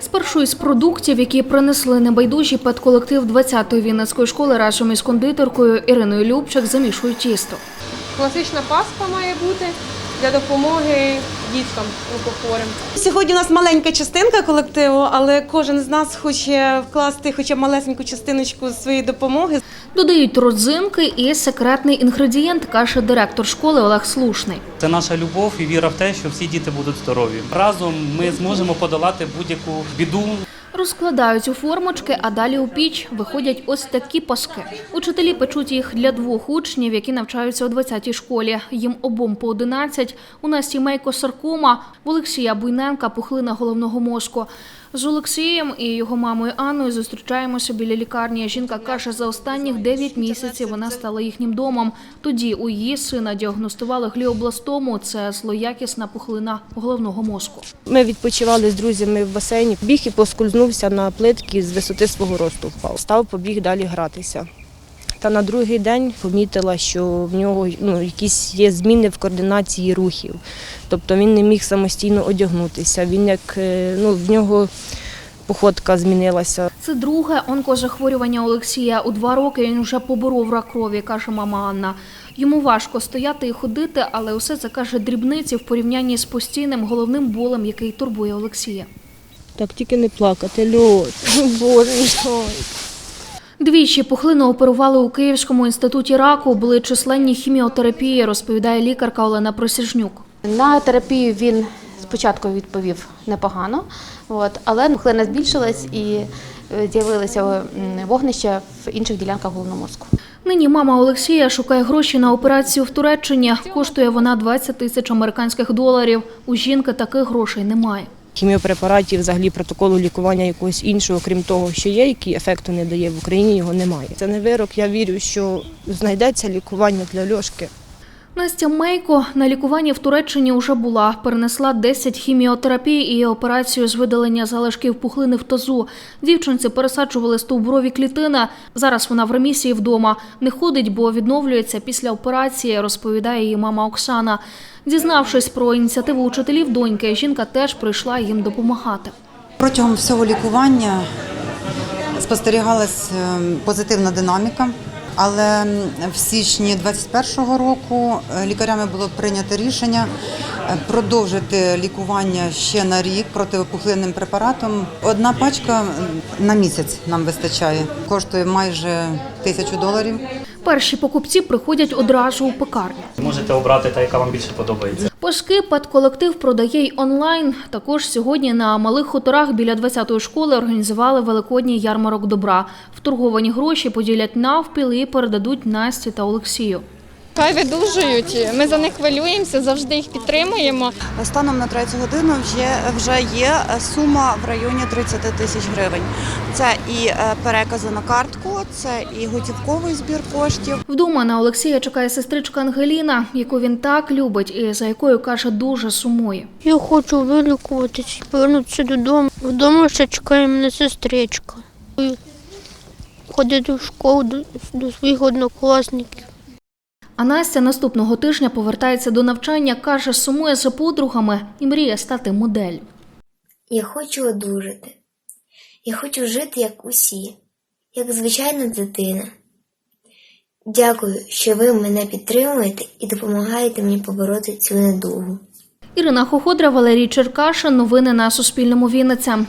Спершу із продуктів, які принесли небайдужі педколектив 20-ї Вінницької школи разом із кондитеркою Іриною Любчик замішують тісто. Класична паста має бути для допомоги діткам онкохворим. Сьогодні у нас маленька частинка колективу, але кожен з нас хоче вкласти хоча б малесеньку частиночку своєї допомоги. Додають родзинки і секретний інгредієнт, каже директор школи Олег Слушний. Це наша любов і віра в те, що всі діти будуть здорові. Разом ми зможемо подолати будь-яку біду. Розкладають у формочки, а далі у піч виходять ось такі паски. Учителі печуть їх для двох учнів, які навчаються у 20-й школі. Їм обом по 11. У Насті Мейко саркома, в Олексія Буйненка пухлина головного мозку. З Олексієм і його мамою Анною зустрічаємося біля лікарні. Жінка каже, за останніх 9 місяців вона стала їхнім домом. Тоді у її сина діагностували гліобластому. Це злоякісна пухлина головного мозку. Ми відпочивали з друзями в басейні. Біг і поскользнувся на плитки з висоти свого росту впав. Став, побіг далі гратися. Та на другий день помітила, що в нього ну, якісь є зміни в координації рухів. Тобто він не міг самостійно одягнутися. Він як е, ну, в нього походка змінилася. Це друге онкозахворювання Олексія. У два роки він вже поборов рак крові, каже мама Анна. Йому важко стояти і ходити, але усе це каже дрібниці в порівнянні з постійним головним болем, який турбує Олексія. Так тільки не плакати, льот. Боже мій. Двічі пухлину оперували у Київському інституті раку. Були численні хіміотерапії, розповідає лікарка Олена Просіжнюк. На терапію він спочатку відповів непогано, от, але пухлина збільшилась і е, з'явилися м, вогнища в інших ділянках головного мозку. Нині мама Олексія шукає гроші на операцію в Туреччині. Коштує вона 20 тисяч американських доларів. У жінки таких грошей немає. Хіміопрепаратів, взагалі протоколу лікування якогось іншого, крім того, що є, який ефекту не дає в Україні, його немає. Це не вирок. Я вірю, що знайдеться лікування для Льошки. Настя Мейко на лікуванні в Туреччині вже була. Перенесла 10 хіміотерапій і операцію з видалення залишків пухлини в тазу. Дівчинці пересаджували стовбурові клітини. Зараз вона в ремісії вдома. Не ходить, бо відновлюється після операції, розповідає її мама Оксана. Дізнавшись про ініціативу учителів доньки, жінка теж прийшла їм допомагати. Протягом всього лікування спостерігалась е, позитивна динаміка, але в січні 2021 року е, лікарями було прийнято рішення е, продовжити лікування ще на рік протипухлинним препаратом. Одна пачка на місяць нам вистачає, коштує майже тисячу доларів. Перші покупці приходять одразу у пекарню. Можете обрати та, яка вам більше подобається. Паски педколектив продає й онлайн. Також сьогодні на малих хуторах біля 20-ї школи організували великодній ярмарок добра. Вторговані гроші поділять навпіл і передадуть Насті та Олексію. Хай видужують. Ми за них хвилюємося, завжди їх підтримуємо. Станом на третю годину вже, вже є сума в районі 30 тисяч гривень. Це і е, перекази на картку, це і готівковий збір коштів. Вдома на Олексія чекає сестричка Ангеліна, яку він так любить і за якою каже дуже сумує. Я хочу вилікуватись і повернутися додому. Вдома ще чекає мене сестричка. Ходити в школу до, до своїх однокласників. А Настя наступного тижня повертається до навчання, каже, сумує за подругами і мріє стати моделлю. Я хочу одужати. Я хочу жити як усі, як звичайна дитина. Дякую, що ви мене підтримуєте і допомагаєте мені побороти цю недугу. Ірина Хоходра, Валерій Черкашин. Новини на Суспільному Вінниця.